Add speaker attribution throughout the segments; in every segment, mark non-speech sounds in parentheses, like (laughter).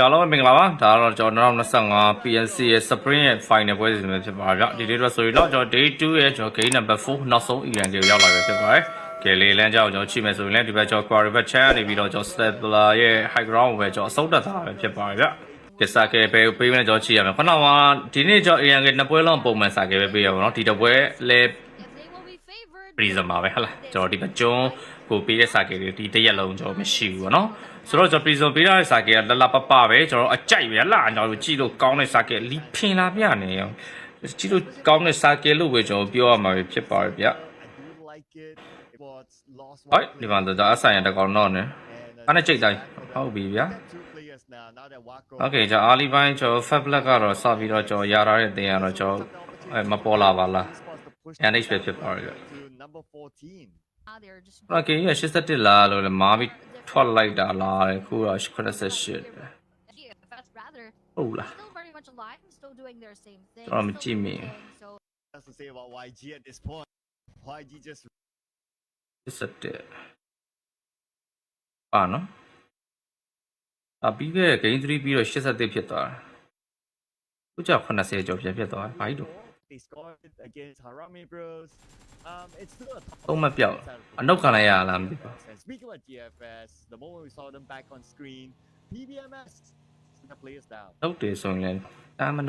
Speaker 1: ကြော်လုံးမင်္ဂလာပါဒါကတော့ကျွန်တော်2025 PNC ရဲ့ Spring ရဲ့ Final ပွဲစဉ်ပဲဖြစ်ပါဗျဒီနေ့တော့ဆိုရင်တော့ကျွန်တော် Day 2ရဲ့ကျွန်တော် Game Number 4နောက်ဆုံး event ကိုရောက်လာပြီဖြစ်ပါတယ်ကဲလေးလမ်းကြောင်းကျွန်တော်ချိန်မယ်ဆိုရင်လည်းဒီဘက်ကျွန်တော် Quarry Chat နေပြီးတော့ကျွန်တော် Stapler ရဲ့ High Ground ကိုပဲကျွန်တော်အဆုံးတက်တာပဲဖြစ်ပါတယ်ဗျကစားကဲပဲပေးမယ်ကျွန်တော်ချိန်ရမယ်ခဏမှဒီနေ့ကျွန်တော် AN ကနှစ်ပွဲလုံးပုံမှန်စားကဲပဲပေးရပါတော့ဒီတစ်ပွဲလဲ
Speaker 2: If they will be favored.
Speaker 1: reason ပါပဲဟဟလားကျွန်တော်ဒီဘက်ကျွန်းကိုပေးတဲ့စာကေတွေဒီတစ်ရက်လုံးကျွန်တော်မရှိဘူးပေါ့နော် ဆိုတော့ကျွန်တော် prison ပေးထားတဲ့စာကဲကလလပပပဲကျွန်တော်အကြိုက်ပဲလာကျွန်တော်ကြည့်လို့ကောင်းတဲ့စာကဲလီဖင်လာပြနေရောကြည့်လို့ကောင်းတဲ့စာကဲလို့ပဲကျွန်တော်ပြောရမှာပဲဖြစ်ပါ
Speaker 3: တယ်ဗျ
Speaker 1: ဟုတ်ဒီမှာတော့အဆိုင်ရတကောင်တော့နော်အဲ့နဲ့ကြိတ်တိုင်းဟုတ်ပြီဗျာ Okay ကျွန်တော်အာလီပိုင်းကျွန်တော် fat black ကတော့စပြီးတော့ကျွန်တော်ရာထားတဲ့တင်ရတော့ကျွန်တော်မပေါ်လာပါလား NH ပဲဖြစ်ပါ
Speaker 2: တ
Speaker 1: ယ်ဗျာ ။ဟာကေရ81လားလို့လည်းမာပြီးထွက်လိုက်တာလားတဲ့ခုတော့88
Speaker 2: ပဲ။
Speaker 1: ဟုတ်လား။တော်မကြည့်မိ
Speaker 2: ဘူး။
Speaker 3: That's to say about YG at this point. YG just
Speaker 1: 81ပါနော်။အပြီးခဲ့တဲ့ game 3ပြီးတော့81ဖြစ်သွားတာ။ခုကျ80ကျော်ပြန်ဖြစ်သွားတယ်။ဘာလို့ က်ရလားမသိဘူး
Speaker 3: And speaking about GFS, the moment we saw them back on screen, PBMS the players down.
Speaker 1: နှုတ်တယ်ဆိုရင်လည်းတမ်းမ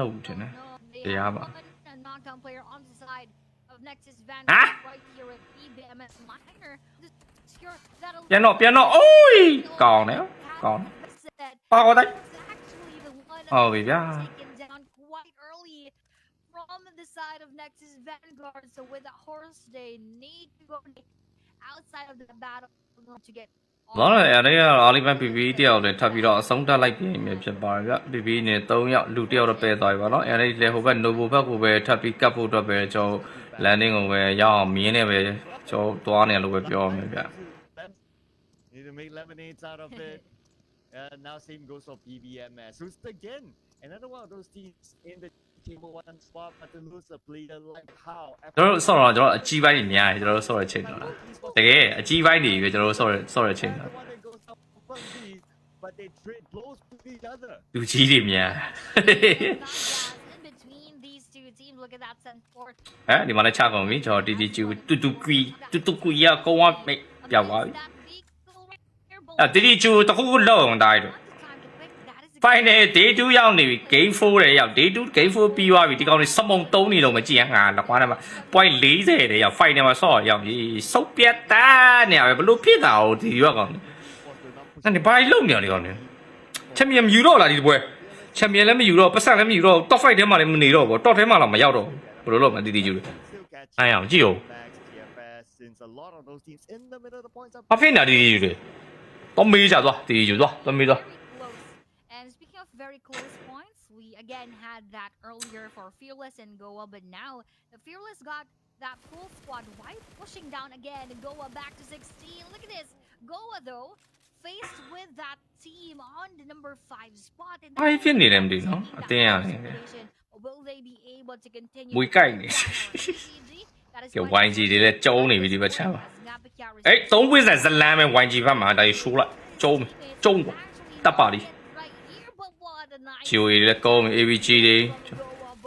Speaker 2: Nexus Vanguard. So with a horse, they need to go outside of the battle to get. all
Speaker 1: ဘာလဲအဲ့ဒါအာလီဘန် PV တယောက်လည်းထပ်ပြီးတော့အဆုံးတက်လိုက်ပြင်မြဖြစ်ပါတယ်ဗျ PV နဲ့3ယောက်လူတယောက်တော့ပယ်သွားပြီပါတော့အဲ့ဒါလည်းဟိုဘက် Novo ဘက်ကိုပဲထပ်ပြီးကတ်ဖို့အတွက်ပဲကျွန်တော် landing ကိုပဲရအောင်မြင်းနေပဲကျွန်တော်သွားနေလို့ပဲပြောရမယ်ဗျ
Speaker 3: Need to make lemonades out of it. Uh, now same goes for PBMS, who's again another one of those teams in the table one spot, but to lose a player like how.
Speaker 1: ကျွန်တော်တို့ဆော့တော့ကျွန်တော်အကြီးပိုင်းတွေများတယ်ကျွန်တော်တို့ဆော့ရချိန်တော့လားတကယ်အကြီးပိုင်းတွေပဲကျွန်တော်တို့ဆော့ရဆော့ရချိန်တော့
Speaker 3: One that goes out for lead, but they trade blows with each other.
Speaker 1: လူကြီးတွေများ
Speaker 2: in between these two teams. Look at that send forth.
Speaker 1: ဟမ်ဒီမှာလည်းချကုန်ပြီကျွန်တော်တီတီကျူတူတူကွီတူတူကွီရကုန်းဝမိတ်ပြောက်သွားပြီ
Speaker 2: That vehicle right here,
Speaker 1: အဲတီတီကျူတခုခုလုံးအောင်တိုင်းတော့
Speaker 2: Time to pick. That is a
Speaker 1: final day 2ရောက်နေပြီ game 4တဲ့ရောက် day 2 game 4ပြီးသွားပြီဒီကောင်တွေစမုံ3နေတော့မကြည့်ရငါလက်ကွားထဲမှာ point 40တဲ့ရောက် final မှာဆော့ရောက်ပြီစုပ်ပြတ်တာနေရပဲဘလို့ဖြစ်တာဟိုဒီရောက်ကောင်
Speaker 3: Was to not push
Speaker 1: အဲ့ဒီဘာလုံးနေရဒီကောင်နေချန်ပီယံမယူတော့လားဒီပွဲချန်ပီယံလည်းမယူတော့ပတ်စံလည်းမယူတော့ top 5ထဲမှာလည်းမနေတော့ဘူး top ထဲမှာတော့မရောက်တော့ဘူးဘယ်လိုလုပ်မလဲတီတီကျူ
Speaker 3: still catch
Speaker 1: အဲ့အောင်ကြည့်အောင်
Speaker 3: backs TFS since a lot of those teams in the middle of the points are
Speaker 1: ဘာဖြစ်နေတာတီတီကျူတွေတော့မေးကြသွားတီတီကျူသွားတော့မေးသွား
Speaker 2: very close. And speaking of very close points, we again had that earlier for Fearless and Goa, but now the Fearless got that full squad. Why pushing down again? Goa back to 16. Look at this. Goa though, faced with that team on the number five spot. In
Speaker 1: ဘာဖြစ်နေလဲမသိဘူးနော်အတင်းရတယ်
Speaker 2: Will they be able to continue?
Speaker 1: မွေကိုက်နေ
Speaker 2: That is
Speaker 1: ကဲ
Speaker 2: why-
Speaker 1: YG တွေလည်းကျုံးနေပြီဒီဘက်ချမ်းပါ
Speaker 2: Ngapikia
Speaker 1: အေးသုံးပွင့်ဆက်ဇလန်းပဲ YG ဘက်မှာဒါကြီးရှိုးလိုက်ကျုံးမယ်ကျုံးပေါ့တပ်ပါလိ
Speaker 2: Right here, but what a nice
Speaker 1: GO တွေလည်းကောင်းပြီ AVG တွေ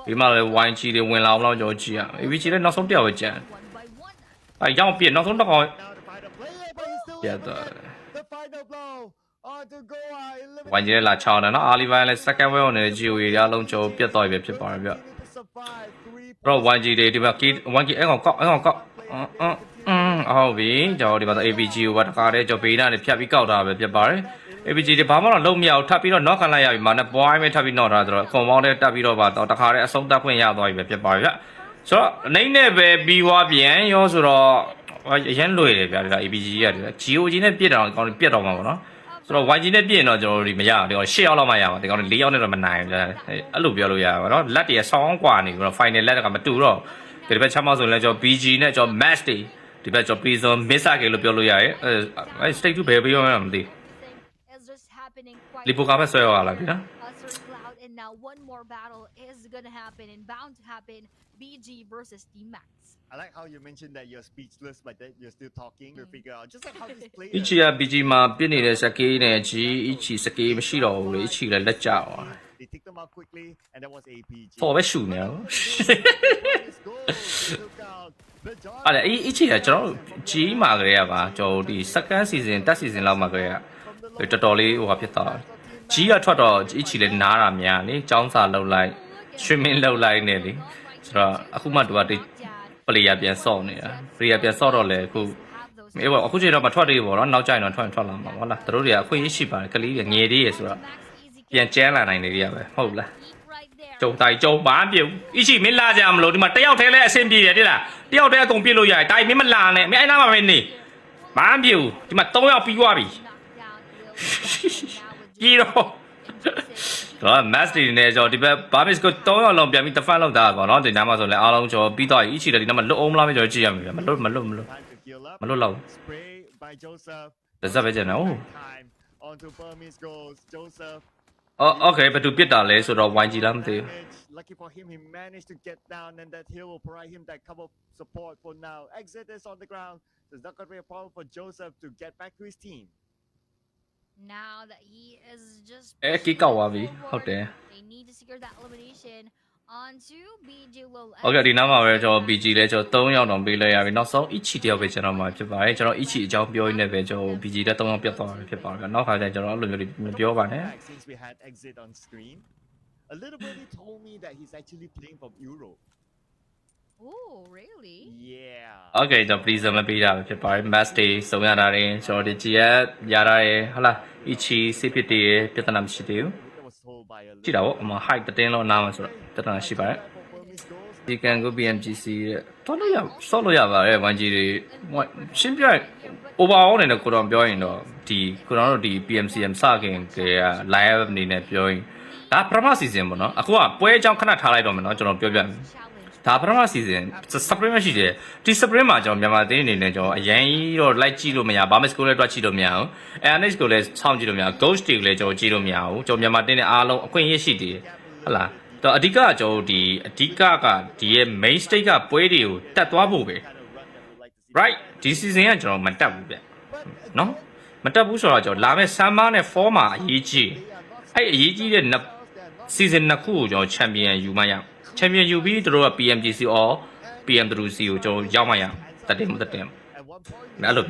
Speaker 1: ဒီမှာလည်း YG တွေဝင်လာအောင်တော့ကျွန်တော်ကြည့်ရအောင် AVG လည်းနောက်ဆုံးတစ်ယောက်ပဲကျန်
Speaker 2: one by one.
Speaker 1: အဲရောက်ပြနောက်ဆုံးတစ်ကောင်
Speaker 3: now to find a player, but he's still
Speaker 1: ပြတ်
Speaker 3: in
Speaker 1: သွား
Speaker 3: there. The final blow onto Goa. eliminating
Speaker 1: YG လည်းလာချောင်းတယ်နော်အာလီဘိုင်လည်း second wave နဲ့ GO တွေအားလုံးကျွန်တော်ပြတ်သွားပြီဖြစ်ပါတယ်ဗျ
Speaker 3: to survive three
Speaker 1: တော့ YG တွေဒီမှာ K 1K အဲ့ကောင်ကောက်အဲ့ကောင်ကောက်အင်းအင်းအင်းဟုတ်ပြီကျွန်တော်ဒီမှာ AVG ကိုဘာတခါတည်းကျွန်တော်ဘေးနားနဲ့ဖြတ်ပြီးကောက်တာပဲဖြစ်ပါတယ် AVG တွေဘာမှတော့လုံးမရဘူးထပ်ပြီးတော့ knock ခံလိုက်ရပြီမာနဲ့ point ပဲထပ်ပြီး knock ထားဆိုတော့ compound နဲ့တက်ပြီးတော့ပါတော့တခါတည်းအဆုံးတက်ခွင့်ရသွားပြီပဲဖြစ်ပါဗျဆိုတော့အနေနဲ့ပဲပြီးသွားပြန်ရောဆိုတော့အရင်လွယ်တယ်ဗျာဒီက AVG ရတယ် GOG နဲ့ပြစ်တော့ကောင်းပြတ်တော့မှာပေါ့နော်ဆိုတော့ YG နဲ့ပြည့်ရင်တော့ကျွန်တော်တို့ဒီမရဘူးဒီကောင်၈ရောက်လောက်မှရမှာဒီကောင်၄ရောက်နဲ့တော့မနိုင်ဘူးဗျာအဲ့လိုပြောလို့ရပါတော့လက်တည်းဆောင်းกว่าနေပြီးတော့ final လက်ကမတူတော့ဒီဘက်ချမ်းမဆိုရင်လည်းကျွန်တော် BG နဲ့ကျွန်တော် match တွေဒီဘက်ကျွန်တော် prison miss ခဲ့လို့ပြောလို့ရတယ်အဲ state 2ဘယ်ပြောမှမသိ
Speaker 2: Is just happening quite
Speaker 1: လီပိုကပဲဆွဲရလာပြီနော်
Speaker 2: Usher Cloud and now one more battle is gonna happen and bound to happen. BG versus D-Max.
Speaker 3: I like how you mentioned that you're speechless, but that you're still talking to
Speaker 2: Mm.
Speaker 3: figure out just like how this (laughs) player.
Speaker 1: အချီက BG မှာပြစ်နေတဲ့စကေးနဲ့ G အချီစကေးမရှိတော့ဘူးလေအချီလည်းလက်ကျသွား
Speaker 3: They ticked them out quickly, and that was APG.
Speaker 1: ဖော်ပဲရှူနေရော
Speaker 3: Bonus goal. Look out. The John
Speaker 1: အဲ့ဒါအအချီကကျွန်တော်တို့ G မှာကလေးကပါကျွန်တော်တို့ဒီ second season တက် season လောက်မှာကလေးကတော်တော်လေးဟိုဟာဖြစ်သွားတယ် G ကထွက်တော့အချီလည်းနားတာများလေចောင်းစာလောက်လိုက် swimming လောက်လိုက်နေလေဆိုတော့အခုမှသူကဒီ player ပြန်ဆော့နေတာ player ပြန်ဆော့တော့လေအခုအေးပေါ့အခုချိန်တော့မထွက်သေးဘူးပေါ့နော်နောက်ကျရင်တော့ထွက်ရင်ထွက်လာမှာဟုတ်လားတို့တွေကအခွင့်အရေးရှိပါတယ်ကလေးတွေငယ်သေးရယ်ဆိုတော့ပြန်ကျန်းလာနိုင်နေကြပဲဟုတ်လားကျုံတိုင်ကျုံဘာပြုတ်အချီမင်းလာကြမလို့ဒီမှာတယောက်တည်းလဲအဆင်ပြေတယ်တိလားတယောက်တည်းအကုန်ပြစ်လို့ရတယ်တိုင်မင်းမလာနဲ့မင်းအဲ့နားမှာပဲနေဘာပြုတ်ဒီမှာ3ယောက်ပြီးသွားပြီ ကြီးတော့တော့ mass တွေနဲ့ကျွန်တော်ဒီဘက် Barmis ကို3ယောက်လုံးပြန်ပြီး defend လုပ်တာပေါ့နော်ဒီနားမှာဆိုလဲအားလုံးကျွန်တော်ပြီးတော့အချီလည်းဒီနားမှာလွတ်အောင်မလားမကျွန်တော်ကြည့်ရမယ်ဗျမလွတ်မလွတ်မလွတ်
Speaker 3: Time to heal up.
Speaker 1: မလွတ်တော့
Speaker 3: Spray by Joseph.
Speaker 1: ဘူးတစ်စက်ပဲကျန်တယ်ဟုတ်
Speaker 3: Time onto Burmese goals. Joseph.
Speaker 1: အော်โอเคဘယ်သူပြစ်တာလဲဆိုတော့ YG လားမသိဘူး
Speaker 3: Damage. Lucky for him, he managed to get down, and that hill will provide him that cover support for now. Exit is on the ground. So it's not going to be a problem for Joseph to get back to his team.
Speaker 2: Now that he is just
Speaker 1: အဲကိကောက်သွားပြီဟုတ်တယ်
Speaker 2: they need to secure that elimination onto BG
Speaker 1: Lowell. ဟုတ်ကဲ့ဒီနောက်မှာပဲကျွန်တော် BG လဲကျွန်တော်3ရောက်တော့ပေးလိုက်ရပြီနောက်ဆုံး Ichi တယောက်ပဲကျွန်တော်မှာဖြစ်ပါတယ်ကျွန်တော် Ichi အကြောင်းပြောရင်းနဲ့ပဲကျွန်တော် BG လဲ3ရောက်ပြတ်သွားတာဖြစ်ပါတယ်ကနောက်ခါကျရင်ကျွန်တော်အဲ့လိုမျိုးတွေမပြောပါနဲ့
Speaker 3: Back Since we had exit on screen, a little birdie told me that he's actually playing from Europe.
Speaker 2: Oh, really?
Speaker 3: Yeah.
Speaker 1: Okay, တော့ please မပေးတာပဲဖြစ်ပါတယ် mass day စုံရတာရင်ကျွန်တော်ဒီ GS ရတာရယ်ဟလာ ichi စစ်ဖြစ်တည်ရယ်ပြဿနာမရှိသေးဘူး
Speaker 3: I was told by a
Speaker 1: ကြည့်တာပေါ့အမ height တင်းလောက်နားမှာဆိုတော့ပြဿနာရှိပါတယ်ဒီကန်ကို BMGC တဲ့တော်လို့ရဆော့လို့ရပါတယ် 1G တွေဟိုရှင်းပြ overall အနေနဲ့ကိုတော်ပြောရင်တော့ဒီကိုတော်တို့ဒီ PMCM စခင်က live အနေနဲ့ပြောရင်ဒါပထမ season ပေါ့နော်အခုကပွဲအကြောင်းခဏထားလိုက်တော့မယ်နော်ကျွန်တော်ပြောပြမယ် ဒါပထမ season spring မရှိတယ်ဒီ spring မှာကျွန်တော်မြန်မာတင်းအနေနဲ့ကျွန်တော်အရင်ကြီးတော့ like ကြည့်လို့မရဘာမှ school လည်းတွက်ကြည့်လို့မရဘူး NH ကိုလည်းစောင့်ကြည့်လို့မရဘူး ghost တွေကိုလည်းကျွန်တော်ကြည့်လို့မရဘူးကျွန်တော်မြန်မာတင်းနဲ့အားလုံးအခွင့်အရေးရှိသေးတယ်ဟုတ်လားတော့အဓိကကျွန်တော်ဒီအဓိကကဒီရဲ့ main state ကပွဲတွေကိုတက်သွားဖို့ပဲ
Speaker 3: Kind of run that we like to see.
Speaker 1: right ဒီ season ကကျွန်တော်မတက်ဘူးဗျနော်မတက်ဘူးဆိုတော့ကျွန်တော်လာမယ့် summer နဲ့ fall မှာအရေးကြီးအဲ့အရေးကြီးတဲ့နှစ် season နှစ်ခုကိုကျွန်တော် champion ယူမှရအောင် champion ယူပြီးတို့က PMGC or PM3C ကိုကျွန်တော်ရောက်မှရအောင်တက်တယ်မတက်တယ်
Speaker 3: At one point,
Speaker 1: အဲ့လို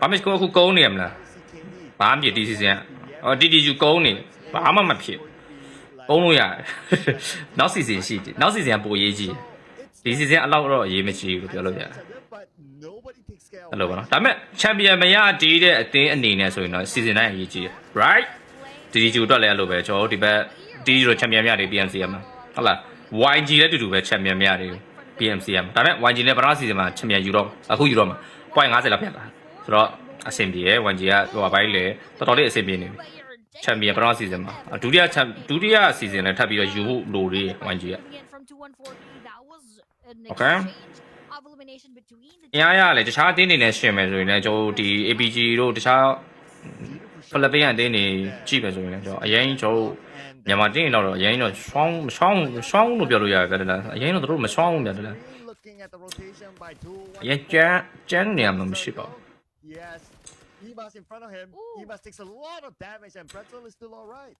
Speaker 1: ဘာမစ်ကိုအခုကုန်းနေရမလား
Speaker 3: CKD
Speaker 1: ဘာမှမဖြစ်ဒီ season ကအော် DDU ကုန်းနေဘာမှမဖြစ်ကုန်းလို့ရတယ်နောက် season ရှိတယ်နောက် season ကပိုအရေးကြီးတယ်ဒီ season အလောက်တော့အရေးမကြီးဘူးလို့ပြောလို့ရတယ်
Speaker 3: but nobody takes care
Speaker 1: အဲ့လိုပါနော်ဒါပေမဲ့ champion မရတီးတဲ့အသင်းအနေနဲ့ဆိုရင်တော့ season တိုင်းအရေးကြီးတယ် right DDU အတွက်လည်းအဲ့လိုပဲကျွန်တော်တို့ဒီဘက် DDU တို့ champion မရတယ် PMCM မှာဟုတ်လား YG လည်းတူတူပဲ champion မရတယ် PMCM ဒါပေမဲ့ YG လည်းပထမ season မှာ champion ယူတော့အခုယူတော့မှာ point 50လောက်ပြတ်လာဆိုတော့အဆင်ပြေရယ် YG ကဟိုဘာပိုင်းလေတော်တော်လေးအဆင်ပြေနေပြီချန်ပီယံပထမ season မှာဒုတိယချန်ဒုတိယ season လည်းထပ်ပြီးတော့ယူဖို့လိုသေးတယ် 1G က
Speaker 2: From 2140, that was an
Speaker 1: Okay.
Speaker 2: exchange of elimination between the
Speaker 1: အင်အားရလည်းတခြားအသင်းတွေနဲ့ရှင်မယ်ဆိုရင်လည်းကျွန်တော်တို့ဒီ APG တို့တခြားဖိလစ်ပိန်အသင်းတွေကြည့်မယ်ဆိုရင်လည်းကျွန်တော်အရင်ကျွန်တော် မြန်မာတင်းတော့အရင်တော့ရှောင်းရှောင်းရှောင်းလို့ပြောလို့ရတယ်ဗျာအရင်တော့တို့မရှောင်းဘူးဗျာ
Speaker 3: looking at the rotation by two
Speaker 1: အရင်ကျန်းကျန်းနေရမှာမရှိပါဘူး
Speaker 3: Yes. Ebas in front of him.
Speaker 2: Ooh.
Speaker 3: Ebas takes a lot of damage and Pretzel is still alright.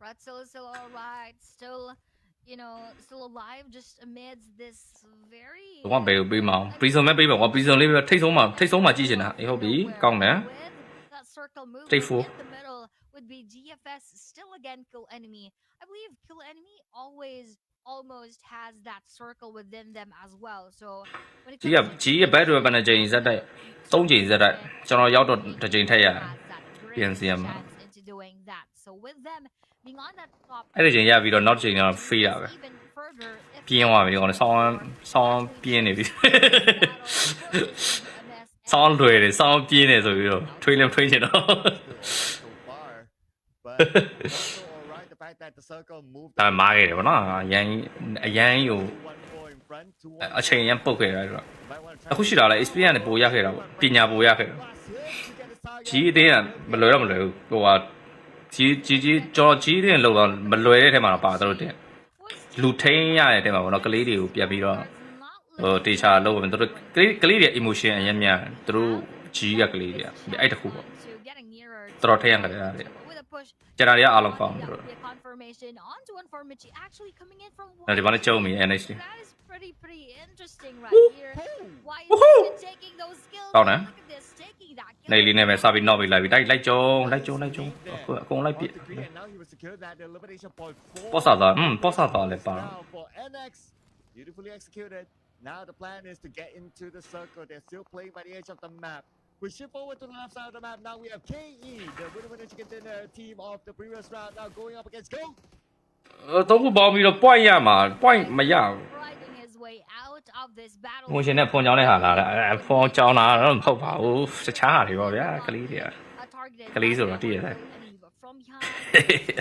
Speaker 2: Pretzel is still alright, still, you know, still alive just amidst this very.
Speaker 1: ဘာမှဘယ်ပေးမအောင် prison မဲ့ပေးပါကွာ prison လေးပဲထိတ်ဆုံးမှာထိတ်ဆုံးမှာကြည့်ချင်တာအေးဟုတ်ပြီကောင်းတယ်
Speaker 2: With that circle movement
Speaker 1: Straightforward.
Speaker 2: in the middle would be GFS still again kill enemy. I believe kill enemy always almost has that circle within them as well. So when it
Speaker 1: ကြီးက
Speaker 2: comes to
Speaker 1: ကြီးရဲ့ bad weapon နဲ့ချိန်ဇက်တိုက်၃ချိန်ဇက်တိုက်ကျွန်တော်ရောက်တော့တစ်ချိန်ထက်ရတယ်
Speaker 2: has that great
Speaker 1: PNCM.
Speaker 2: chance into doing that. So with them being on that top
Speaker 1: အဲ့ဒီချိန်ရပြီးတော့နောက်တစ်ချိန်တော့ free တာပဲ
Speaker 2: even further if
Speaker 1: ပြင်းသွားပြီဒီကောင်လည်းဆောင်းဆောင်းပြင်းနေပြီ
Speaker 2: MS
Speaker 1: ဆောင်းလွယ်တယ်ဆောင်းပြင်းနေဆိုပြီးတော့ထွေးလည်းထွေးချင်တော့
Speaker 3: So
Speaker 1: ဒါမားခဲ့တယ်ဗောနော်အရန်အရန်ဟို
Speaker 3: 2 1 4 in front. 2 1.
Speaker 1: အချိန်ရန်ပုတ်ခဲ့တာဆိုတော့
Speaker 3: Might want to try
Speaker 1: အခုရှိတာလဲ experience နဲ့ပိုရခဲ့တာပေါ့ပညာပိုရခဲ့တာ
Speaker 3: Last hit to get his target.
Speaker 1: ကြီးအတင်းကမလွယ်တော့မလွယ်ဘူးဟိုဟာကြီးကြီးကြီးကြော်ကြီးတဲ့လောက်တော့မလွယ်တဲ့ထဲမှာတော့ပါတော့တဲ့
Speaker 2: Was
Speaker 1: လူထိန်းရတဲ့ထဲမှာပေါ့နော်ကလေးတွေကိုပြတ်ပြီးတော့
Speaker 2: not
Speaker 1: ဟိုတေချာလောက်ပဲသူတို့ကလေးကလေးတွေ emotion အရင်များသူတို့ကြီးရကလေးတွေကအဲ့တခုပေါ့
Speaker 2: to getting nearer
Speaker 1: တော်တော်ထိန်းရကြတယ်အဲ့
Speaker 2: with a push
Speaker 1: ကျန်တာတွေကအားလုံးကောင်း
Speaker 2: that
Speaker 1: တယ်
Speaker 2: would be a confirmation onto Informichi actually coming in from
Speaker 1: နော်ဒီမှာလည်းကြုံမိ NH တွေ
Speaker 2: That is pretty pretty interesting right here. Why is
Speaker 1: Woohoo!
Speaker 2: he taking those skills?
Speaker 1: ကောင်းတယ်
Speaker 2: Look at this, taking that kill.
Speaker 1: နေလေးနဲ့ပဲစပြီးနောက်ပြီးလိုက်ပြီးတိုက်လိုက်ကြုံလိုက်ကြုံလိုက်ကြုံအခုအကုန်လိုက်ပြစ်
Speaker 3: On three, and now he will secure that elimination point four.
Speaker 1: ပေါ့ဆာသားอืมပေါ့ဆာသားလည်းပါ
Speaker 3: Now for NX, beautifully executed. Now the plan is to get into the circle. They're still playing by the edge of the map. We shift forward to the left side of the map. Now we have KE, the winner winner chicken dinner team of the previous round. Now going up against Go.
Speaker 1: တော့ခုပေါင်းပြီးတော့ point ရမှာ point မရဘူး
Speaker 2: Riding his way out of this battle.
Speaker 1: ငွေရှင်နဲ့ဖုန်ကြောင်းတဲ့ဟာလာတယ်အဲဖုန်ကြောင်းလာတော့မဟုတ်ပါဘူးတခြားဟာတွေပေါ့ဗျာကလေးတွေက
Speaker 2: A targeted
Speaker 1: ကလေးဆိုတော့တည့်ရတယ်
Speaker 2: enemy, but from behind,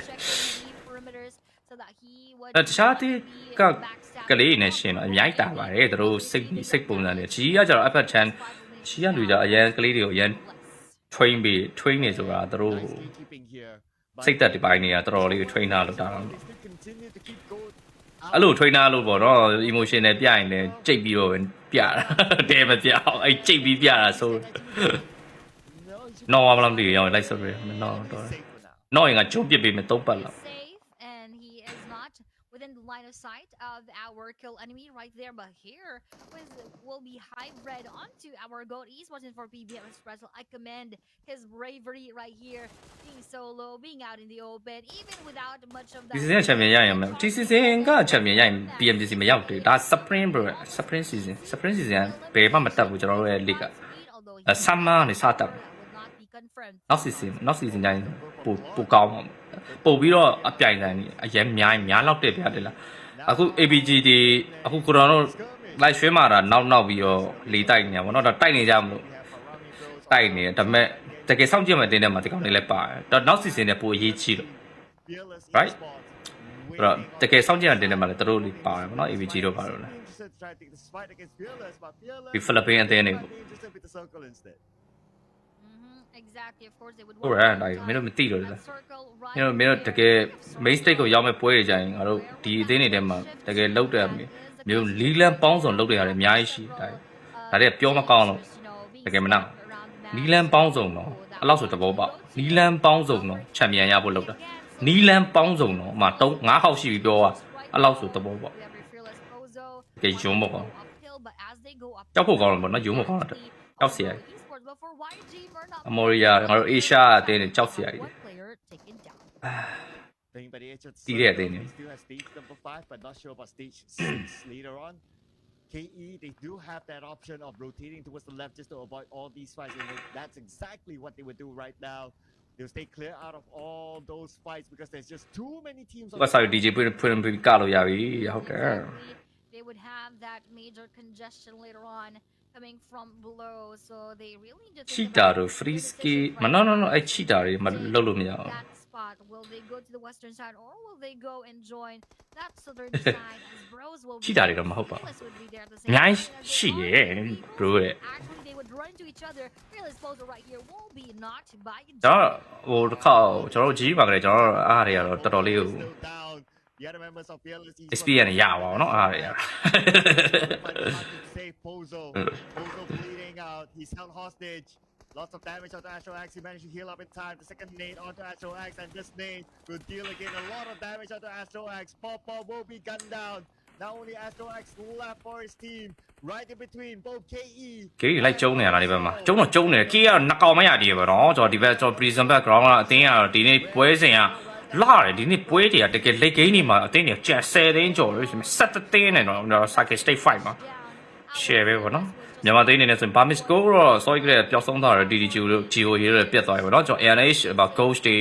Speaker 2: checking the perimeters so that he would
Speaker 1: အဲတခြားတီး
Speaker 2: not be
Speaker 1: က
Speaker 2: backstabbed.
Speaker 1: ကလေးနဲ့ရှင်တော့အများကြီးတာပါတယ်သူတို့စိတ်စိတ်ပုံစံတွေကြီးကကြတော့ upper chan ကြီး ကလူကြအရန်ကလေးတွေကိုအရန် train ပြီး train နေဆိုတာသူတို့
Speaker 3: Nice gatekeeping here. But
Speaker 1: စိတ်သက်ဒီပိုင်းတွေကတော်တော်လေး train တာလို့တာတော့
Speaker 3: they still continue to keep Go.
Speaker 1: အဲ့လို trainer လို့ပေါ့နော် emotion နဲ့ပြရင်လည်းကြိတ်ပြီးတော့ပဲပြတာတဲမပြအောင်အဲ့ကြိတ်ပြီးပြတာဆို
Speaker 3: No, he should
Speaker 1: နော်မလားမသိဘူးရောင်းလိုက်ဆိုရယ်နော်တော့
Speaker 3: be safe for now.
Speaker 1: နော်ရင်ကကျုံးပစ်ပေးမယ်သုံးပတ်လောက်
Speaker 2: safe and he is not within the line of sight of our kill enemy right there but here was will be hybrid onto our goat esports and for pbm espresso i commend his bravery right here being solo being out in the open even without much of that
Speaker 1: ဒီ season champion ရရင်မဒီ season က champion ရရင် BMDC မရောက်သေးဘူးဒါ spring bro spring season spring season ဘယ်မှမတက်ဘူးကျွန်တော်တို့ရဲ့ league က အဲ summer ကနေစတက်တယ် နောက် season နောက် season တိုင်းပိုပိုကောင်းအောင်ပို့ပြီးတော့အပြိုင်တိုင်းအရင်များရင်များလောက်တက်ပြတယ်လား အခု ABG ဒီအခုကိုတော်တို့ live stream မှာဒါနောက်နောက်ပြီးတော့လေတိုက်နေရပါတော့ဒါတိုက်နေကြမလို့တိုက်နေတယ်ဒါပေမဲ့တကယ်စောင့်ကြည့်မှတင်းတဲ့မှာဒီကောင်လေးလည်းပါတယ်တော့နောက် season နဲ့ပိုအရေးကြီးတော့
Speaker 3: Fearless
Speaker 1: Right.
Speaker 3: esports
Speaker 1: အဲ့တော့
Speaker 3: winning
Speaker 1: တကယ်စောင့်ကြည့်မှတင်းတဲ့မှာလည်းတို့လေးပါတယ်ဗောနော် ABG တို့ပါတော့လဲ
Speaker 3: Interested to try to take this fight against Fearless, but Fearless
Speaker 1: ဒီ Philippine အသင်းတွေ
Speaker 3: might be interested with the circle instead.
Speaker 2: exactly of course they would
Speaker 1: ဟုတ်
Speaker 2: want
Speaker 1: ရဲ့
Speaker 2: to
Speaker 1: ဒါ
Speaker 2: try
Speaker 1: မင်းတို့မသိတော့လေ
Speaker 2: that circle right
Speaker 1: မင်းတို့မင်းတို့တကယ် main state ကိုရောက်မဲ့ပွဲတွေကြရင်ငါတို့ဒီအသင်းတွေထဲမှာတကယ်လောက်တယ်မျိုးလီလန်ပေါင်းစုံလောက်တယ်ရတယ်အများကြီးရှိတယ်ဒါတွေကပြောမကောင်းလို့တကယ်မနာနီလန်ပေါင်းစုံတော့အဲ့လောက်ဆိုတဘောပေါက်နီလန်ပေါင်းစုံတော့ချန်ပီယံရဖို့လောက်တာနီလန်ပေါင်းစုံတော့အမှ3 5ခေါက်ရှိပြီပြောอ่ะအဲ့လောက်ဆိုတဘောပေါက်တကယ်ယုံမကောင်းကြောက်ဖို့ကောင်းတယ်ပေါ့နော်ယုံမကောင်းတာကြောက်စရာကြီး အမော်ရီယာငါတို့အေရှာအသင်းတွေကြောက်စရာကြီး
Speaker 3: Playing by the edge of the
Speaker 1: Tira
Speaker 3: circle,
Speaker 1: din
Speaker 3: they
Speaker 1: yun.
Speaker 3: still have stage number five, but not sure about stage six later on. KE, they do have that option of rotating towards the left just to avoid all these fights, and they- that's exactly what they would do right now. They'll stay clear out of all those fights because there's just too many teams. on
Speaker 1: က
Speaker 3: the
Speaker 1: စားပြီး DJ ဖွင့်ဖွင့်ပြီးကလို့ရပြီဟုတ်တယ်
Speaker 2: They would have that major congestion later on coming from below, so they really need to think
Speaker 1: ချီတာ
Speaker 2: about
Speaker 1: တို့
Speaker 2: the
Speaker 1: free
Speaker 2: decision
Speaker 1: ski
Speaker 2: right
Speaker 1: မနော်နော်
Speaker 2: now.
Speaker 1: နော်အဲ့ချီတာတွေမလုပ်လို့မရအောင်
Speaker 2: that spot. Will they go to the western side or will they go and join that southern side? As bros will
Speaker 1: ချီတာတွေတော့မဟုတ်ပါဘူး
Speaker 2: Fearless would be there at the
Speaker 1: အ
Speaker 2: same
Speaker 1: များ
Speaker 2: time
Speaker 1: ကြီး
Speaker 2: as
Speaker 1: ရှိ
Speaker 2: they
Speaker 1: ရဲ့
Speaker 2: are.
Speaker 1: bro ရဲ့
Speaker 2: Actually, they would run into each other. Fearless poser right here will be knocked by
Speaker 1: ကျွန်တော်ဟိုတစ်ခါကျွန်တော်တို့ကြီးပါကြတယ်ကျွန်တော်တို့အားတွေကတော့တော်တော်လေးကို
Speaker 3: Still down. The other members of Fearless Esports
Speaker 1: experience ရပါတော့เนาะအားတွေ
Speaker 3: Save Pozo. Pozo bleeding out. He's held hostage. Lots of damage onto Astro X. He managed to heal up in time. The second nade onto Astro X, and this nade will deal again a lot of damage onto Astro X. Pop Pop will be gunned down. Not only Astro X left for his team, right in between both E KE.
Speaker 1: ကေကြီးလိုက်ကျုံနေရတာဒီဘက်မှာကျုံတော့ကျုံနေတယ်ကေကတော့နှစ်ကောင်မရတည်ပဲเนาะကျွန်တော်ဒီဘက်ကျွန်တော် prison background ကအတင်းကတော့ဒီနေ့ပွဲစဉ်က လာတယ်ဒီနေ့ပွဲတွေကတကယ်လက်ဂိမ်းတွေမှာအတင်းတွေကျန်10သိန်းကျော်လို့ဆိုရင်7သိန်းနဲ့တော့ Cycle State 5မှာ share ပဲပေါ့နော်မြန်မာသိန်းနေနဲ့ဆိုရင် Bamis Go တော့ sorry ကလေးပျောက်ဆုံးသွားတယ် DDG တို့ GO ရေးတွေပြတ်သွားပြီပေါ့နော်ကျွန်တော် ANH ဘာ Ghost တွေ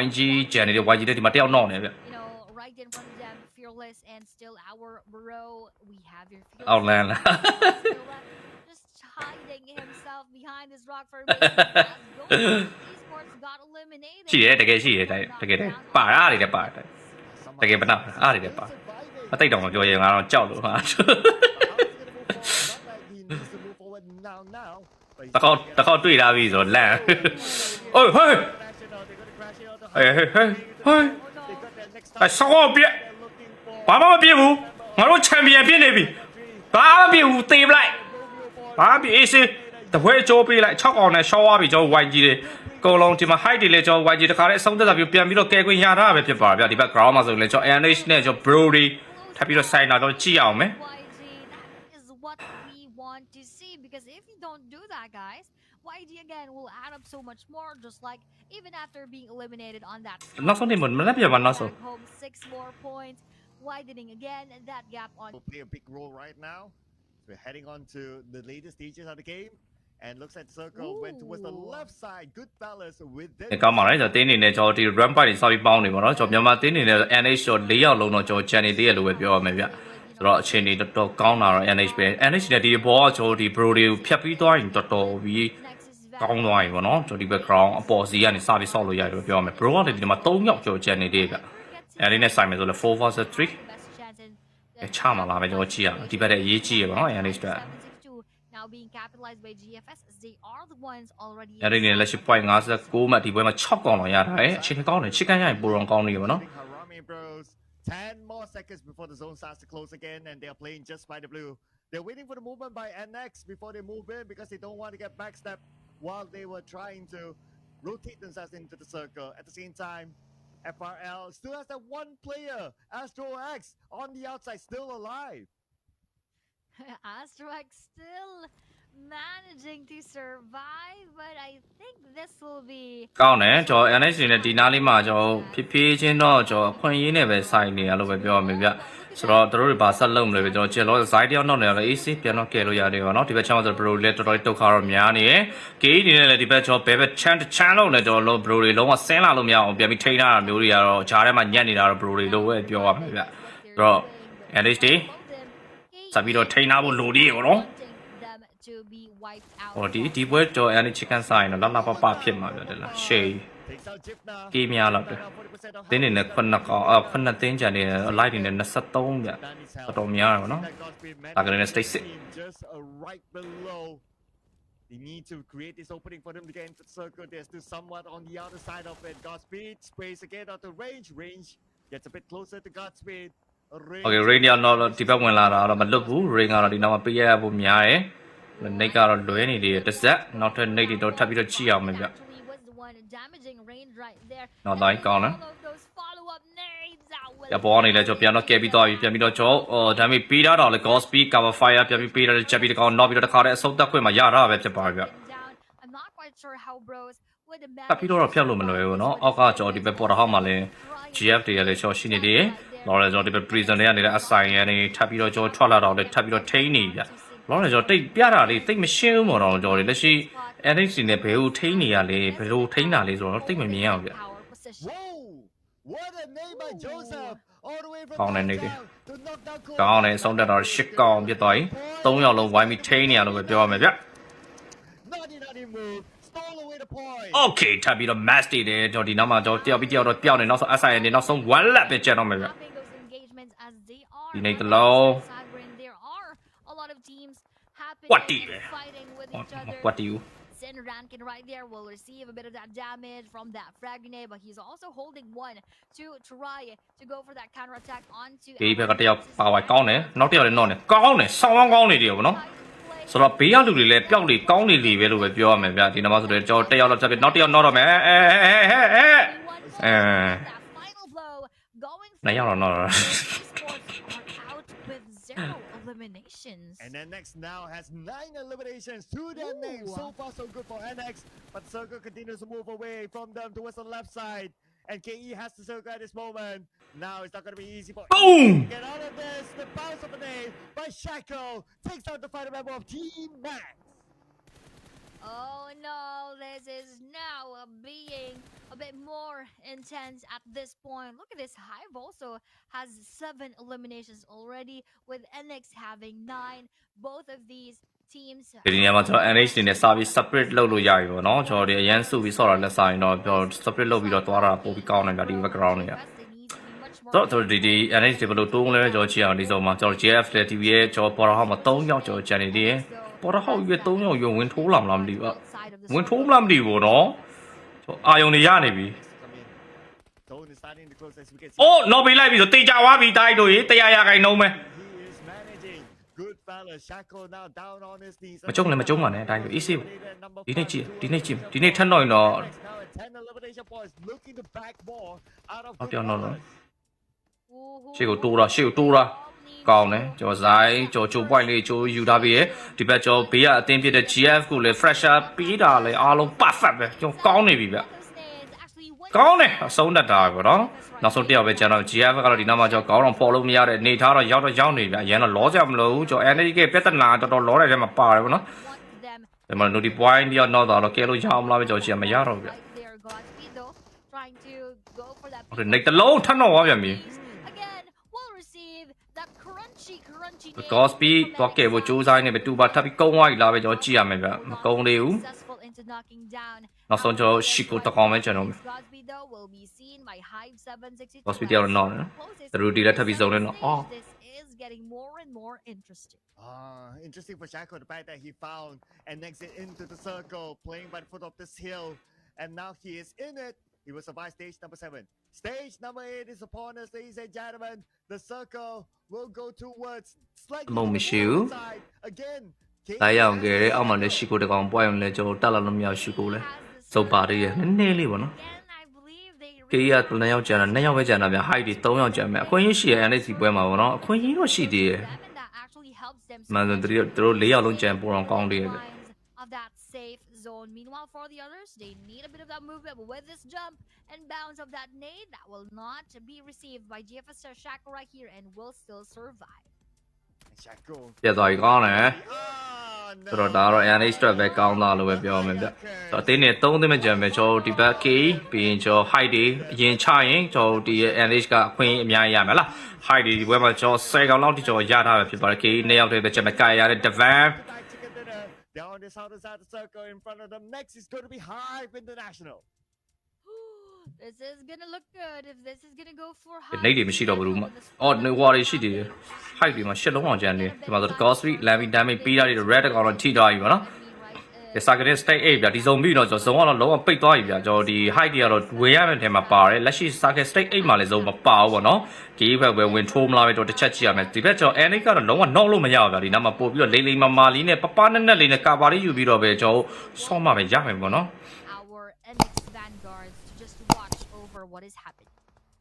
Speaker 1: YG Jenny တွေ YG တွေဒီမှာတယောက်နောက်နေဗျ
Speaker 2: You know, right in front of them, fearless and still our bro. We have your fearless.
Speaker 1: အောက်လန်လာ
Speaker 2: Still left, just hiding himself behind this rock formation. as Gold Esports got eliminated.
Speaker 1: ရှိတယ်တကယ်ရှိတယ်တကယ်တည်းပါအားတွေလည်းပါတယ်တကယ်ပနာအားတွေလည်းပါအတိတ်တောင်မပြောရင်ငါတော့ကြောက်လို့ဟာ
Speaker 3: Now, now.
Speaker 1: တကောက်တကောက်တွေ့လာပြီဆိုတော့လန့် Oh, hey!
Speaker 3: They're gonna crash it onto
Speaker 1: ဟေးဟေးဟေးဟေး
Speaker 3: They got their next
Speaker 1: အဲဆောင်းပြက်
Speaker 3: They're looking for
Speaker 1: ဘာမှမပြစ်ဘူးငါတို့ချန်ပီယံဖြစ်နေပြီဘာမှမပြစ်ဘူးတေးပလိုက်ဘာမှမပြစ်အေးစေးတပွဲကြိုးပေးလိုက်6အောင်နဲ့ရှောင်းသွားပြီကျွန်တော် YG တွေ ကုံလုံးဒီမှာ height တွေလည်းကျွန်တော် YG တခါတည်းအဆုံးသက်တာပြီးပြန်ပြီးတော့ကဲခွင့်ရတာပဲဖြစ်ပါဗျာဒီဘက် ground မှာဆိုရင်လည်းကျွန်တော် NH နဲ့ကျွန်တော် Bro တွေထပ်ပြီးတော့ဆိုင်တာတော့ကြည့်အောင်မယ်
Speaker 2: YG, that is what we want to see because if you don't do that, guys, YG again will add up so much more, just like even after being eliminated on that.
Speaker 1: နောက်ဆုံးနေမမလက်ပြပါနောက်ဆုံး
Speaker 2: Back home, six more points, widening again that gap on.
Speaker 3: will play a big role right now. We're heading on to the later stages of the game. And looks like Circle went towards the
Speaker 2: Ooh.
Speaker 3: left side. Good balance with them.
Speaker 1: ဒီကောင်းပါလေကျွန်တော်တင်းနေနဲ့ကျွန်တော်ဒီ run by တွေစောပြီးပေါင်းနေပါတော့ကျွန်တော်မြန်မာတင်းနေနဲ့ NH တော့၄ယောက်လုံးတော့ကျွန်တော် channel သေးရလို့ပဲပြောရမယ်ဗျဆိုတော့အခြေအနေတော်တော်ကောင်းတာတော့ NH ပဲ NH နဲ့ဒီဘောကကျွန်တော်ဒီ bro တွေကိုဖြတ်ပြီးသွားရင်တော်တော်ပြီး
Speaker 2: Next is
Speaker 1: ကောင်းသွားပြီပေါ့နော်ကျွန်တော်ဒီ background အပေါ်စီကနေစပြီးဆောက်လို့ရတယ်လို့ပြောရမယ် bro ကလည်းဒီမှာ3ယောက်ကျွန်တော် channel သေးဗျအဲဒီနဲ့ဆိုင်မယ်ဆိုလည်း4 vs 3
Speaker 2: Best chance in
Speaker 1: ချမှာလားပဲကျွန်တော်ကြည့်ရအောင်ဒီဘက်တဲ့အရေးကြီးရပါတော့ NH အတွက်
Speaker 2: 762 now being capitalized by GFS as they are the ones already
Speaker 1: အဲဒီနဲ့လက်ရှိ point 59မှဒီပွဲမှာ6កောင်လောက်ရတာလေအခြေအနေကောင်းတယ်ချစ်ကန်ရရင်ပိုတော့ကောင်းနေပြီပေါ့နော်
Speaker 3: Harami Bros. 10 more seconds before the zone starts to close again, and they're playing just by the blue. They're waiting for the movement by NX before they move in because they don't want to get backstep while they were trying to rotate themselves into the circle. At the same time, FRL still has that one player, Astro X, on the outside, still alive.
Speaker 2: Astrax still managing to survive, but I think this will be
Speaker 1: ကောင်းတယ်ကျွန်တော် NH နဲ့ဒီနားလေးမှာကျွန်တော်ဖြည်းဖြည်းချင်းတော့ကျွန်တော်အခွင့်အရေးနဲ့ပဲဆိုင်နေရလို့ပဲပြောရမယ်ဗျဆိုတော့တို့တွေဘာဆက်လုပ်မလဲပဲကျွန်တော်ကျက်လို့ဇိုင်းတယောက်နောက်နေရတော့ AC ပြန်တော့ကယ်လို့ရတယ်ပေါ့နော်ဒီဘက်ချမ်းမှာဆို bro လည်းတော်တော်ဒုက္ခတော့များနေရယ် KE နေနဲ့လည်းဒီဘက်ကျွန်တော်ဘယ်ဘက်ချမ်းချမ်းလို့လည်းကျွန်တော်လို့ bro တွေလုံးဝဆင်းလာလို့မရအောင်ပြန်ပြီးထိန်းထားတာမျိုးတွေကတော့ဂျားထဲမှာညက်နေတာတော့ bro တွေလို့ပဲပြောရမယ်ဗျဆိုတော့ NH တွေ စပြီးတော့ထိန်းထားဖို့လိုသေးရပေါ့နော်
Speaker 2: them to be wiped out.
Speaker 1: ဟောဒီဒီပွဲကျွန်တော် NH chicken ဆိုင်တော့လာလာပပဖြစ်မှာဗျတယ်လား shade
Speaker 3: Takes out Jipna.
Speaker 1: ကေးများလောက်တယ်
Speaker 3: 40% of
Speaker 1: တင်းနေနဲ့ခုနှစ်ကောင်အခုနှစ်တင်းကြံနေတယ် light နေနဲ့23ဗျ
Speaker 3: Danny's
Speaker 1: တော်
Speaker 3: help.
Speaker 1: တော်များတယ်ဗောနော်
Speaker 3: That Godspeed man-
Speaker 1: ဒါကလည်း stay sit
Speaker 3: team just uh, right below. They need to create this opening for them to get into the circle. They're still somewhat on the outer side of it. Godspeed sprays again out the range. Range gets a bit closer to Godspeed. Range
Speaker 1: okay rain ရောက်တော့ဒီဘက်ဝင်လာတာတော့မလွတ်ဘူး rain ကတော့ဒီနောက်မှာပေးရဖို့များတယ်နေကတော့လွဲနေတယ်တစ်စက်နောက်ထပ်နေတွေတော့ထပ်ပြီးတော့ကြည့်အောင်မယ်ဗျ
Speaker 2: Actually was the one damaging range right there.
Speaker 1: နောက်တိုင်းကောင်းတယ်
Speaker 2: All of those follow-up nades out will
Speaker 1: ရပေါ်နေလဲကျွန်တော်ပြန်တော့ကဲပြီးသွားပြီပြန်ပြီးတော့ကျွန်တော်ဟိုဒါပေမဲ့ပေးတာတော့လေ god speed cover fire ပြန်ပြီးပေးတာချက်ပြီးတကောင်နောက်ပြီးတော့တစ်ခါတည်းအဆုံးသက်ခွင့်မှာရတာပဲဖြစ်ပါဗျ
Speaker 2: down. I'm not quite sure how bros would
Speaker 1: ထပ်ပြီးတော့ဖြတ်လို့မလွယ်ဘူးเนาะအောက်ကကျွန်တော်ဒီဘက်ပေါ်တော့ဟောက်မှာလဲ GF တွေလည်းကျွန်တော်ရှိနေသေးတယ် လော်လည်းကျွန်တော်ဒီဘက် prison တွေကနေလည်းအဆိုင်ရနေထပ်ပြီးတော့ကျွန်တော်ထွက်လာတော့လည်းထပ်ပြီးတော့ထိန်းနေဗျလော်လည်းကျွန်တော်တိတ်ပြတာလေးတိတ်မရှင်းဘူးပေါ့တော့ကျွန်တော်လက်ရှိ NXT နဲ့ဘယ်ကိုထိန်းနေရလဲဘယ်လိုထိန်းတာလဲဆိုတော့တိတ်မမြင်အောင်ဗျ
Speaker 2: Power position.
Speaker 3: Whoa! What a name by Joseph! All the way from
Speaker 1: ကောင်းတဲ့နေ့တွေ
Speaker 3: downtown to knock down Cole.
Speaker 1: ကောင်းတယ်အဆုံးတက်တော့ရှစ်ကောင်ပြစ်သွားပြီ၃ယောက်လုံးဝိုင်းပြီးထိန်းနေရလို့ပဲပြောရမယ်ဗျ
Speaker 3: Naughty, naughty move. Stole away the point.
Speaker 1: Okay ထပ်ပြီးတော့ match တွေတယ်ကျွန်တော်ဒီနောက်မှာကျွန်တော်တယောက်ပြီးတယောက်တော့ပျောက်နေနောက်ဆုံး SIN တွေနောက်ဆုံး one lap ပဲကျန်တော့မယ်ဗျ
Speaker 2: Stopping those engagements as they are.
Speaker 1: You need the
Speaker 2: on
Speaker 1: low.
Speaker 2: side wherein There are a lot of teams happening
Speaker 1: What the-
Speaker 2: and fighting with each other.
Speaker 1: What do you
Speaker 2: Sin Rankin right there will receive a bit of that damage from that frag grenade, but he's also holding one to try to go for that counter attack onto.
Speaker 1: ဒီဘက်ကတယောက်ပါဝိုင်ကောင်းတယ်နောက်တစ်ယောက်လည်းနော်တယ်ကောင်းတယ်ဆောင်းကောင်းကောင်းနေတယ်ဗောနော်ဆိုတော့ဘေးကလူတွေလည်းပျောက်လေကောင်းနေလေပဲလို့ပဲပြောရမယ်ဗျဒီနောက်မှာဆိုတော့ကျွန်တော်တစ်ယောက်တော့ချက်ပြီးနောက်တစ်ယောက်နော်တော့မယ်အဲအဲအဲအဲအဲ
Speaker 2: Uh, final blow going
Speaker 1: နှစ်ယောက်တော့နော်တော့
Speaker 2: eliminations.
Speaker 3: And then next now has nine eliminations to their
Speaker 2: Ooh.
Speaker 3: name. So far, so good for NX. But Circle continues to move away from them towards the left side. And KE has to circle at this moment. Now it's not going to be easy for
Speaker 1: Boom!
Speaker 3: to get out of this. The bounce of a name by Shackle takes out the final member of Team Max.
Speaker 2: Oh no, this is now uh, being a bit more intense at this point. Look at this. Hive also has seven eliminations already, with NX having nine. Both of these teams.
Speaker 1: ဒီနေရာမှာကျွန်တော် NH တွေနဲ့စာပြီး separate လုပ်လို့ရပြီပေါ့နော်ကျွန်တော်ဒီအရန်စုပြီးဆော့တာလက်စာရင်တော့ကျွန်တော် separate လုပ်ပြီးတော့သွားတာပို့ပြီးကောင်းတယ်ဗျဒီ background တွေက တော့ကျွန်တော်ဒီဒီ NH တွေဘယ်လိုတိုးလဲကျွန်တော်ကြည့်အောင်ဒီဆုံးမှာကျွန်တော် JF တဲ့ TV ရဲ့ကျွန်တော်ပေါ်တော့ဟောက်မှာ3ယောက်ကျွန်တော်ဂျန်နေသေးတယ် ပေါ်တော့ဟောက်ရွေး3ယောက်ရွေးဝင်ထိုးလာမလားမသိဘူးဝင်ထိုးမလားမသိဘူးနော်ကျွန်တော်အာယုံတွေရနေပြီ
Speaker 3: Come in. starting to close as we can see.
Speaker 1: အိုးနော်ပေးလိုက်ပြီဆိုတေချာသွားပြီတိုက်တို့ရေတရားရခိုင်နှုံးပဲ
Speaker 3: He is managing. Good fella. Shaco now down on his knees.
Speaker 1: မကြုံလည်းမကြုံပါနဲ့တိုက်တို့ easy ဒီနေ့ကြည့်ဒီနေ့ကြည့်ဒီနေ့ထက်တော့ရင်တော့
Speaker 3: Now at 10 elimination points. Looking to back more out of
Speaker 1: ဟောပြောင်းတော့လို့
Speaker 2: Woohoo.
Speaker 1: ရှေ့ကိုတိုးတာရှေ့ကိုတိုးတာ ကောင်းတယ်ကျော်ဇိုင်းကျော်ချို point လေးချိုယူထားပြီးရဒီဘက်ကျော်ဘေးကအတင်းဖြစ်တဲ့ GF ကိုလည်း fresher ပြီးတာလေအားလုံး perfect ပဲကျော်ကောင်းနေပြီဗျကောင်းတယ်အဆုံးတတ်တာပဲနော်နောက်ဆုံးတစ်ယောက်ပဲကျန်တော့ GF ကတော့ဒီနောက်မှာကျော်ကောင်းတော့ပေါ်လို့မရတဲ့အနေထားတော့ရောက်တော့ရောက်နေပြီအရင်တော့လောစရာမလိုဘူးကျော် energy ကပြဿနာတော်တော်လောတဲ့ထဲမှာပါတယ်ဗောနော်
Speaker 2: Want them
Speaker 1: ဒီမှာ notice point တယောက်နောက်တော့ကဲလို့ရအောင်မလားပဲကျော်ချင်မရတော့ဘူးဗျ
Speaker 2: right there. Godspeed though, trying to go for that.
Speaker 1: ဟုတ်တယ်နေတလုံးထပ်တော့သွားပြန်ပြီ
Speaker 2: crunchy. nade
Speaker 1: Godspeed
Speaker 2: from
Speaker 1: တော့ကဲ
Speaker 2: Alex
Speaker 1: ဖို့စူးစမ်းနေပဲတူပါထပ်ပြီးကုန်းသွားပြီလားပဲကျော်ကြည့်ရမယ်ဗျမကုန်းသေးဘူး
Speaker 2: Successful into knocking down
Speaker 1: နောက်ဆုံးကျော်ရှီကိုတကောင်ပဲကျွန်တော်
Speaker 2: Godspeed though will be seen by Hive 762.
Speaker 1: Godspeed တယောက်တော့နော်နော်
Speaker 2: Closest
Speaker 1: သူတို့ဒီလက်ထပ်ပြီးစုံနေတော့အော်
Speaker 2: This is getting more and more interesting.
Speaker 3: Ah, interesting for Shaco, the fact that he found an exit into the circle, playing by the foot of this hill, and now he is in it. He will survive stage number seven. Stage number eight is upon us, ladies and gentlemen. The circle will go towards slightly
Speaker 1: Mong
Speaker 3: to the
Speaker 1: Michiu.
Speaker 3: forward side. Again.
Speaker 1: လာရအောင်ကဲတယ်အောက်မှာလည်းရှီကိုတကောင်ပွားအောင်လဲကျော်တက်လာလို့မရရှီကိုလဲစုပ်ပါသေးရဲ့နည်းနည်းလေးပေါ့နော်
Speaker 2: Again, I believe they
Speaker 1: ကေးရ2ယောက်ကျန်တာ2ယောက်ပဲကျန်တာဗျ height တွေ3ယောက်ကျန်မယ်အခွင့်အရေးရှိရဲ့ NXT ပွဲမှာပေါ့နော်အခွင့်အရေးတော့ရှိသေးရဲ့
Speaker 2: them and that actually helps them
Speaker 1: မှန်ဆိုသူတို့သူတို့4ယောက်လုံးကျန်ပေါ်အောင်ကောင်းသေးရဲ့ဗျ
Speaker 2: lines of that safe zone. Meanwhile, for the others, they need a bit of that movement. But with this jump and bounce of that nade, that will not be received by GFS Shaka right here and will still survive.
Speaker 3: Shaco.
Speaker 1: ပြတ်သွားပြီကောင်းတယ်
Speaker 3: Ah,
Speaker 1: ဆိုတော့ဒါတော့ NH အတွက်ပဲကောင်းတာလို့ပဲပြောမယ်ဗျဆိုတော့အတင်းနဲ့3သိန်းပဲကျန်မယ်ကျွန်တော်တို့ဒီဘက် K ပြီးရင်ကျွန်တော် height တွေအရင်ချရင်ကျွန်တော်တို့ဒီ NH ကအခွင့်အများကြီးရမယ်လား height တွေဒီဘက်မှာကျွန်တော်10ကောင်လောက်ထိကျွန်တော်ရထားပဲဖြစ်ပါတယ် K နှစ်ယောက်တည်းပဲကျန်မယ်ကာရတဲ့ Devan
Speaker 3: Fried chicken dinner. Down this outer side of the circle in front of them. Next is going to be Hive International.
Speaker 2: This is gonna look good if this is gonna go for
Speaker 1: နေတွေမရှိတော့ဘူးလို့အော်နေဝါတွေရှိသေးတယ် height တွေမှာရှစ်လုံးအောင်ကျန်နေဒီမှာဆို Gosby Lammy Damage ပြီးတာတွေ red ကောင်တော့ထိသွားပြီပါနော်ဒီစာကတဲ့ state 8ဗျာဒီဇုံပြီးတော့ကျွန်တော်ဇုံကတော့လုံးဝပိတ်သွားပြီဗျာကျွန်တော်ဒီ height တွေကတော့ဝေရမယ့်ထဲမှာပါတယ်လက်ရှိစာက state 8မှာလည်းဇုံမပါဘူးပေါ့နော်ဒီဘက်ပဲဝင်ထိုးမလားပဲတော့တစ်ချက်ကြည့်ရမယ်ဒီဘက်ကျွန်တော် NX ကတော့လုံးဝ knock လို့မရဘူးဗျာဒီနောက်မှာပို့ပြီးတော့လေးလေးမာမာလေးနဲ့ပပနဲ့နဲ့လေးနဲ့ကာပါလေးယူပြီးတော့ပဲကျွန်တော်ဆော့မှပဲရမယ်ပေါ့နော်
Speaker 2: our NX vanguards to just watch over what is happening.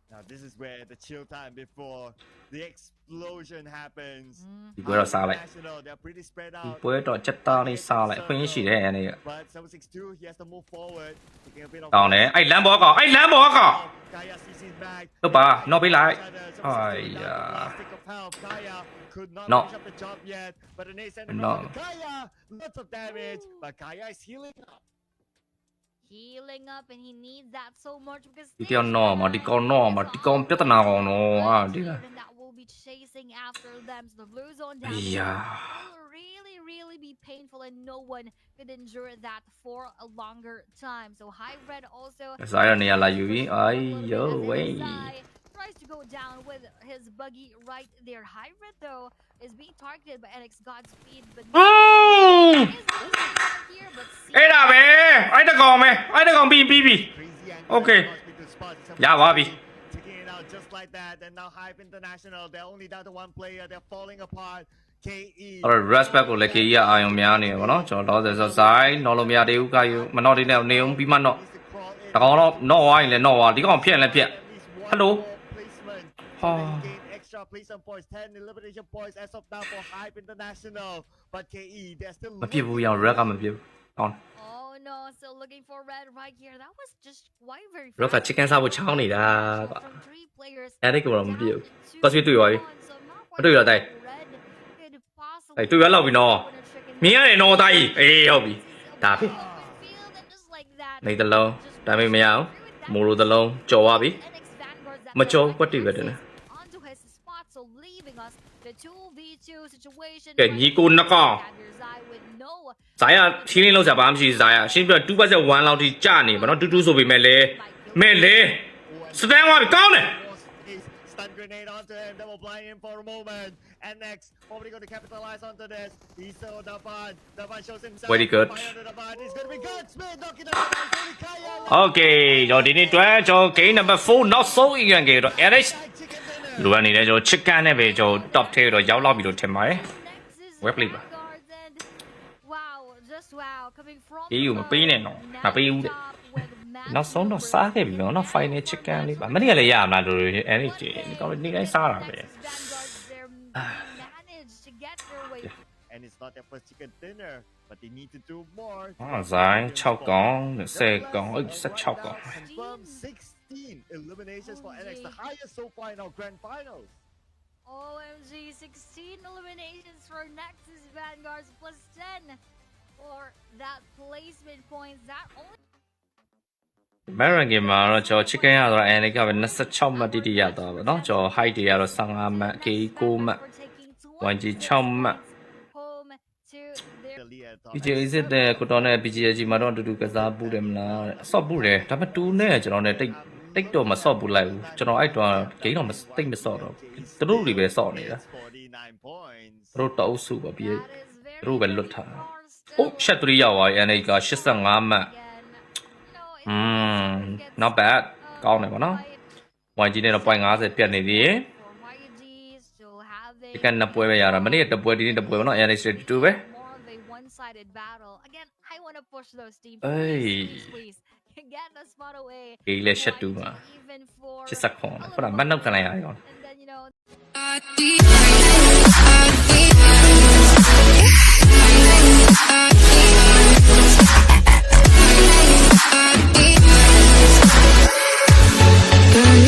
Speaker 3: Now this is where the chill time before the explosion happens.
Speaker 1: ဒီပွဲတော့စားလိုက်
Speaker 3: National, they're pretty spread
Speaker 1: ဒီ
Speaker 3: out.
Speaker 1: ပွဲတော့ချက်သားလေးစားလိုက်အခွင့်အရေးရှိတယ် NX က
Speaker 3: But 762, he has to move forward. Taking a bit of
Speaker 1: ကောင်းတယ်အဲ့လမ်းဘောကောင်အဲ့လမ်းဘောကောင်
Speaker 3: Kaya sees his back.
Speaker 1: ဟုတ်ပါနောက်ပေးလိုက်
Speaker 3: Shadows,
Speaker 1: အို
Speaker 3: 762
Speaker 1: င်ယာ
Speaker 3: down to the last stick of help. Kaya could not
Speaker 1: No.
Speaker 3: finish up the job yet. But an ace sent
Speaker 1: No.
Speaker 3: Kaya, lots of damage. But Kaya is healing up.
Speaker 2: Healing up and he needs that so much because
Speaker 1: ဒီတောင်တော့မှာဒီကောင်တော့မှာဒီကောင်ပြဿနာကောင်တော့အာဒီလား
Speaker 2: And that will be chasing after them. So the blue zone
Speaker 1: အေး
Speaker 2: down
Speaker 1: ယာ
Speaker 2: will really, really be painful, and no one could endure that for a longer time. So High Red also
Speaker 1: စားရနေရလာယူပြီးအိုင်ယိုဝေး
Speaker 2: tries to go down with his buggy right there. High Red though is being targeted by NX Godspeed, but
Speaker 1: อืม
Speaker 2: is here, but
Speaker 1: အဲ့ဒါပဲအဲ့တကောင်ပဲအဲ့တကောင်ပြီးပြီးပြီး
Speaker 3: Crazy and
Speaker 1: Okay.
Speaker 3: good spot.
Speaker 1: ရပါပြီ
Speaker 3: Taking it out just like that. And now Hive International, they're only down to one player. They're falling apart. KE.
Speaker 1: အဲ့တော့ respect ကိုလည်း KE ကအာရုံများနေရပါတော့ကျွန်တော်တော့ဆိုဇိုင်းနော်လို့မရသေးဘူးကာယူမနော်သေးနဲ့နေအောင်ပြီးမှနော်
Speaker 3: Needs to crawl in.
Speaker 1: တကောင်တော့နော်ဝိုင်းလည်းနော်ဝါဒီကောင်ဖြက်လည်းဖြက်
Speaker 3: At least one
Speaker 1: Hello.
Speaker 3: more placement.
Speaker 1: Oh.
Speaker 3: They gain extra placement points, 10 elimination points as of now for Hive International. But KE, they're still
Speaker 1: မဖြစ်ဘူးရအောင် red ကမဖြစ်ဘူးကောင်း
Speaker 2: Oh no, still looking for red right here. That was just quite very
Speaker 1: red က
Speaker 2: fast.
Speaker 1: chicken စားဖို့ချောင်းနေတာကွာ
Speaker 2: From three players
Speaker 1: အဲ့ဒီကတော့မဖြစ်ဘူး
Speaker 2: down to
Speaker 1: ကော့စပီတွေ့ပါပြီ
Speaker 2: one, so not quite
Speaker 1: မတွေ့ရတိုင်း
Speaker 2: red could possibly
Speaker 1: အဲ့တွေ့ရလောက်ပြီနော် မြင်ရတယ်နော်တာကြီးအေးဟုတ်ပြီဒါပဲ
Speaker 2: feel them just like that.
Speaker 1: နေတလုံးဒါပေမဲ့မရအောင်မိုလိုတလုံးကြော်သွားပြီ
Speaker 2: NX Vanguards that
Speaker 1: မကြော်
Speaker 2: will
Speaker 1: ကွက်တွေပဲတင်တယ်
Speaker 2: onto
Speaker 1: ကဲညီကိုနှကောင်ဇာယရှင်းလင်းလောက်စရာဘာမှမရှိဇာယရှင်းပြ2 budget 1လောက်ထိကျနေပါတော့တူတူဆိုပေမဲ့လဲမဲ့လဲစတန်ဝါကောင်းတယ်
Speaker 3: stun grenade onto him, double blind him for a moment. And next, probably going to capitalize onto this. He saw Daban. Daban shows himself.
Speaker 1: Very good.
Speaker 3: He's going to be good. Smith knocking down.
Speaker 1: Okay, တော့ဒီနေ့တွဲကျွန်တော် game number 4နောက်ဆုံးအရန်ကေတော့ Eric
Speaker 3: လူကနေ
Speaker 1: လဲကျွန်တော်ချစ်ကန်နဲ့ပဲကျွန်တော် top ထဲတော့ရောက်လောက်ပြီလို့ထင်ပါတယ် web
Speaker 2: link
Speaker 1: ပါ EU မပေးနဲ့တော့မပေးဘူးတဲ့နောက်ဆုံးတော့စားခဲ့ပြီနော်နော် final chicken လေးပါမနေ့ကလည်းရမလားလို့အဲ့ဒီဒီကောင်နေ့တိုင်းစားတာပဲ
Speaker 3: and it's not their first chicken dinner, but they need to do more.
Speaker 1: 啊，咱超高，十高，哎，十超高。Confirm
Speaker 3: six 16 eliminations for NX, the highest so far in our grand finals.
Speaker 2: OMG 16 eliminations for Nexus Vanguards plus 10 for that placement points that only
Speaker 1: American game မှာတော့ကျွန်တော် chicken ရတော့ Alex ကပဲ26မှတ်တိတိရတော့ဗောနော်ကျွန်တော် height တွေကတော့15မှတ် K 9မှတ် YG 6မှတ်
Speaker 2: home to their
Speaker 3: The lead at top.
Speaker 1: PJ is it တဲ့ကိုတော်နဲ့ PGG မှာတော့အတူတူကစားပူးတယ်မလားအဆော့ပူးတယ်ဒါပေမဲ့တူနဲ့ကျွန်တော်နဲ့တိတ် တိတ်တော့မဆော့ပူးလိုက်ဘူးကျွန်တော်အဲ့တော့ဂိမ်းတော့မတိတ်မဆော့တော့သူတို့တွေပဲဆော့နေတာ
Speaker 3: 49 points.
Speaker 1: သူတို့တော့အုပ်စုပါပြီး
Speaker 2: that is very
Speaker 1: သူတို့ပဲလွတ်ထားတာ
Speaker 2: far
Speaker 1: အိုး
Speaker 2: still.
Speaker 1: shot 3ရောက်သွားပြီ NA က85မှတ်
Speaker 2: Again, you know, it
Speaker 1: อืม
Speaker 2: gets,
Speaker 1: not bad
Speaker 2: uh,
Speaker 1: ကောင်းတယ်ဗောနော်
Speaker 2: quite
Speaker 1: YG နဲ့တော့ point 50ပြတ်နေသေးတယ်
Speaker 2: for YG still having
Speaker 1: ဒီကနှစ်ပွဲပဲရတာမနေ့ကတစ်ပွဲဒီနေ့တစ်ပွဲဗောနော် NA 2ပဲ
Speaker 2: more of a one-sided battle. Again, I want to push those teams.
Speaker 1: Hey.
Speaker 2: Please,
Speaker 1: Iglesia Duma. Ce saccone. Ora,
Speaker 2: ma non canai ayon.
Speaker 4: Burn